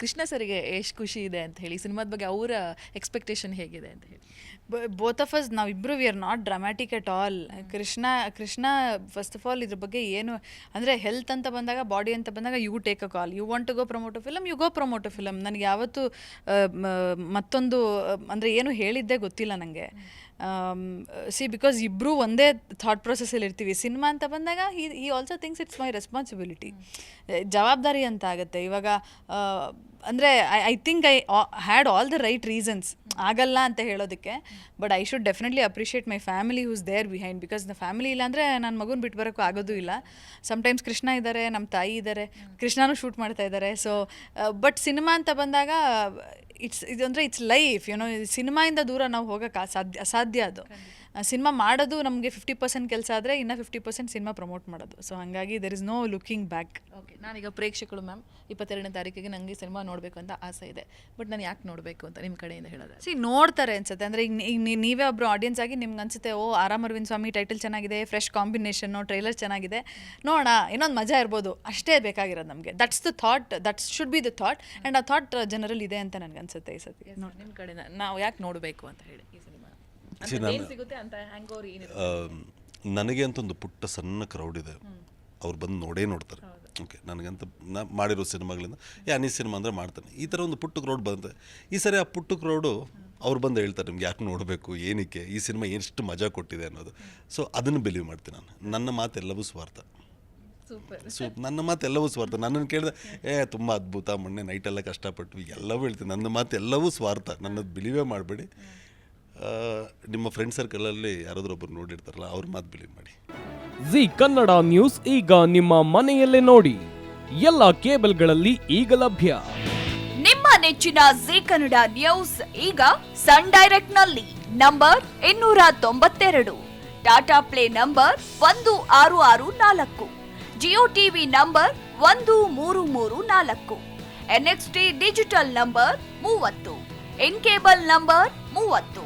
ಕೃಷ್ಣ ಸರಿಗೆ ಎಷ್ಟು ಖುಷಿ ಇದೆ ಅಂತ ಹೇಳಿ, ಸಿನಿಮಾದ ಬಗ್ಗೆ ಅವರ ಎಕ್ಸ್ಪೆಕ್ಟೇಷನ್ ಹೇಗಿದೆ ಅಂತ ಹೇಳಿ. ಬೋತ್ ಆಫ್ ಅಸ್ ನಾವಿಬ್ಬರು we are not dramatic at all Krishna Krishna first of all ಇದ್ರ ಬಗ್ಗೆ ಏನು, ಅಂದರೆ ಹೆಲ್ತ್ ಅಂತ ಬಂದಾಗ ಬಾಡಿ ಅಂತ ಬಂದಾಗ you take a call you want to go promote film you go promote film ನನಗೆ ಯಾವತ್ತೂ ಮತ್ತೊಂದು, ಅಂದರೆ ಏನು ಹೇಳಿದ್ದೇ ಗೊತ್ತಿಲ್ಲ ನನಗೆ ಸಿ ಬಿಕಾಸ್ ಇಬ್ಬರು ಒಂದೇ ಥಾಟ್ ಪ್ರೊಸೆಸ್ಸಲ್ಲಿ ಇರ್ತೀವಿ. ಸಿನಿಮಾ ಅಂತ ಬಂದಾಗ ಈ ಈ also things it's my responsibility ಜವಾಬ್ದಾರಿ ಅಂತ ಆಗುತ್ತೆ. ಇವಾಗ ಅಂದರೆ I I think I had all the right reasons ಆಗಲ್ಲ ಅಂತ ಹೇಳೋದಕ್ಕೆ but I should definitely appreciate my family who's there behind because the family ಇಲ್ಲಾಂದರೆ ನನ್ನ ಮಗುನ ಬಿಟ್ಟು ಬರೋಕ್ಕೂ ಆಗೋದು ಇಲ್ಲ. ಸಮ್ಟೈಮ್ಸ್ ಕೃಷ್ಣ ಇದ್ದಾರೆ ನಮ್ಮ ತಾಯಿ ಇದ್ದಾರೆ ಕೃಷ್ಣನೂ ಶೂಟ್ ಮಾಡ್ತಾ ಇದ್ದಾರೆ ಸೊ ಬಟ್ ಸಿನಿಮಾ ಅಂತ ಬಂದಾಗ ಇಟ್ಸ್ ಇದು ಅಂದರೆ ಇಟ್ಸ್ ಲೈಫ್ ಯುನೋ ಸಿನಿಮಾಯಿಂದ ದೂರ ನಾವು ಹೋಗೋಕ್ಕೆ ಸಾಧ್ಯ ಅಸಾಧ್ಯ ಅದು. ಸಿನಿಮಾ ಮಾಡೋದು ನಮಗೆ ಫಿಫ್ಟಿ ಪರ್ಸೆಂಟ್ ಕೆಲಸ ಆದರೆ ಇನ್ನು ಫಿಫ್ಟಿ ಪರ್ಸೆಂಟ್ ಸಿನಿಮಾ ಪ್ರಮೋಟ್ ಮಾಡೋದು. ಸೊ ಹಾಗಾಗಿ there is no looking back okay ನಾನೀಗ ಪ್ರೇಕ್ಷಕರು ಮ್ಯಾಮ್ ಇಪ್ಪತ್ತೆರಡನೇ ತಾರೀಕಿಗೆ ನನಗೆ ಸಿನಿಮಾ ನೋಡಬೇಕು ಅಂತ ಆಸೆ ಇದೆ. ಬಟ್ ನಾನು ಯಾಕೆ ನೋಡಬೇಕು ಅಂತ ನಿಮ್ಮ ಕಡೆಯಿಂದ ಹೇಳೋದು? ಸಿ ನೋಡ್ತಾರೆ ಅನ್ಸುತ್ತೆ. ಅಂದರೆ ಈಗ ನೀವೇ ಒಬ್ಬರು ಆಡಿಯನ್ಸ್ ಆಗಿ ನಿಮ್ಗೆ ಅನ್ಸುತ್ತೆ ಓ ಆರಾಮ್ ಅರವಿಂದ್ ಸ್ವಾಮಿ ಟೈಟಲ್ ಚೆನ್ನಾಗಿದೆ ಫ್ರೆಶ್ ಕಾಂಬಿನೇಷನ್ನು ಟ್ರೈಲರ್ ಚೆನ್ನಾಗಿದೆ. ನೋಡೋಣ ಇನ್ನೊಂದು ಮಜಾ ಇರ್ಬೋದು. ಅಷ್ಟೇ ಬೇಕಾಗಿರೋದು ನಮಗೆ. That's the thought that's should be the thought and ಆ ಥಾಟ್ ಜನರಲ್ಲಿ ಇದೆ ಅಂತ ನನಗೆ ಅನ್ಸುತ್ತೆ ಈ ಸತಿ. ನೋಡಿ ನಿಮ್ಮ ಕಡೆಯಿಂದ ನಾವು ಯಾಕೆ ನೋಡಬೇಕು ಅಂತ ಹೇಳಿ ಈ ಸಿನಿಮಾ? ಸಿಗುತ್ತೆ ಅಂತ ಹ್ಯಾಂಗ್ ಓವರ್ ಏನಿದೆ ನನಗೆ ಅಂತ ಒಂದು ಪುಟ್ಟ ಸಣ್ಣ ಕ್ರೌಡ್ ಇದೆ. ಅವ್ರು ಬಂದು ನೋಡೇ ನೋಡ್ತಾರೆ. ಓಕೆ ನನಗಂತ ನಾ ಮಾಡಿರೋ ಸಿನಿಮಾಗಳಿಂದ ಯಾ ನೀ ಸಿನಿಮಾ ಅಂದರೆ ಮಾಡ್ತಾನೆ. ಈ ಥರ ಒಂದು ಪುಟ್ಟ ಕ್ರೌಡ್ ಬಂತೆ ಈ ಸರಿ ಆ ಪುಟ್ಟ ಕ್ರೌಡು ಅವ್ರು ಬಂದು ಹೇಳ್ತಾರೆ ನಿಮ್ಗೆ ಯಾಕೆ ನೋಡಬೇಕು? ಏನಕ್ಕೆ? ಈ ಸಿನಿಮಾ ಎಷ್ಟು ಮಜಾ ಕೊಟ್ಟಿದೆ ಅನ್ನೋದು. ಸೊ ಅದನ್ನು ಬಿಲೀವ್ ಮಾಡ್ತೀನಿ ನಾನು. ನನ್ನ ಮಾತೆಲ್ಲವೂ ಸ್ವಾರ್ಥ. ಸೂಪರ್ ಸೊ ನನ್ನ ಮಾತು ಎಲ್ಲವೂ ಸ್ವಾರ್ಥ. ನನ್ನನ್ನು ಕೇಳಿದೆ ಏ ತುಂಬ ಅದ್ಭುತ ಮೊನ್ನೆ ನೈಟೆಲ್ಲ ಕಷ್ಟಪಟ್ಟು ಎಲ್ಲವೂ ಹೇಳ್ತೀನಿ. ನನ್ನ ಮಾತು ಎಲ್ಲವೂ ಸ್ವಾರ್ಥ. ನನ್ನದು ಬಿಲೀವೇ ಮಾಡಬೇಡಿ. ನಿಮ್ಮ ಫ್ರೆಂಡ್ ಸರ್ಕಲಲ್ಲಿ ಯಾರಾದರೂ ಒಬ್ಬರು ನೋಡಿರ್ತಾರಲ್ಲ ಅವ್ರ ಮಾತು ಬಿಲೀವ್ ಮಾಡಿ. ಜಿ ಕನ್ನಡ ನ್ಯೂಸ್ ಈಗ ನಿಮ್ಮ ಮನೆಯಲ್ಲೇ ನೋಡಿ. ಎಲ್ಲ ಕೇಬಲ್ಗಳಲ್ಲಿ ಈಗ ಲಭ್ಯ. ನಿಮ್ಮ ನೆಚ್ಚಿನ ಜಿ ಕನ್ನಡ ನ್ಯೂಸ್ ಈಗ ಸನ್ ಡೈರೆಕ್ಟ್ನಲ್ಲಿ ನಂಬರ್ ಇನ್ನೂರ ತೊಂಬತ್ತೆರಡು. ಟಾಟಾ ಪ್ಲೇ ನಂಬರ್ ಒಂದು ಆರು ಆರು ನಾಲ್ಕು. ಜಿಯೋ ಟಿವಿ ನಂಬರ್ ಒಂದು ಮೂರು ಮೂರು ನಾಲ್ಕು. ಎನ್ಎಕ್ಸ್ಟಿ ಡಿಜಿಟಲ್ ನಂಬರ್ ಮೂವತ್ತು. ಇನ್ ಕೇಬಲ್ ನಂಬರ್ ಮೂವತ್ತು.